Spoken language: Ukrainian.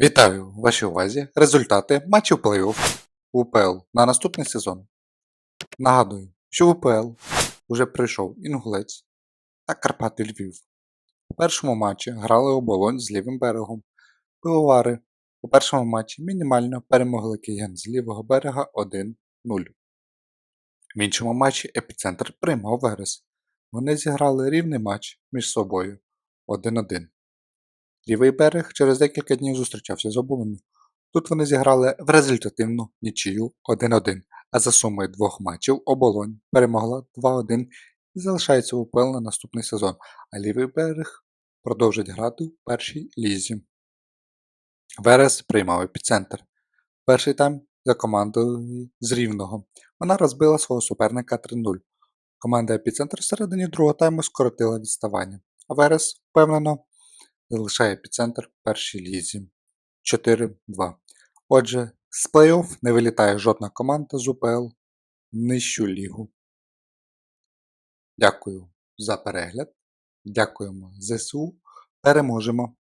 Вітаю в вашій увазі результати матчів плей-офф УПЛ на наступний сезон. Нагадую, що в УПЛ вже прийшов Інгулець та Карпати Львів. У першому матчі грали оболонь з лівим берегом. Пивовари у першому матчі мінімально перемогли киян з лівого берега 1-0. В іншому матчі епіцентр приймав Верес. Вони зіграли рівний матч між собою 1-1. Лівий берег через декілька днів зустрічався з оболонью. Тут вони зіграли в результативну нічию 1-1, а за сумою двох матчів оболонь перемогла 2-1 і залишається в УПЛ на наступний сезон, а лівий берег продовжить грати в першій лізі. Верес приймав епіцентр. Перший тайм за командою з Рівного. Вона розбила свого суперника 3-0. Команда епіцентр всередині другого тайму скоротила відставання, а Верес впевнено залишає епіцентр в першій лізі 4-2. Отже, з плей-офф не вилітає жодна команда з УПЛ нижчу лігу. Дякую за перегляд. Дякуємо ЗСУ. Переможемо!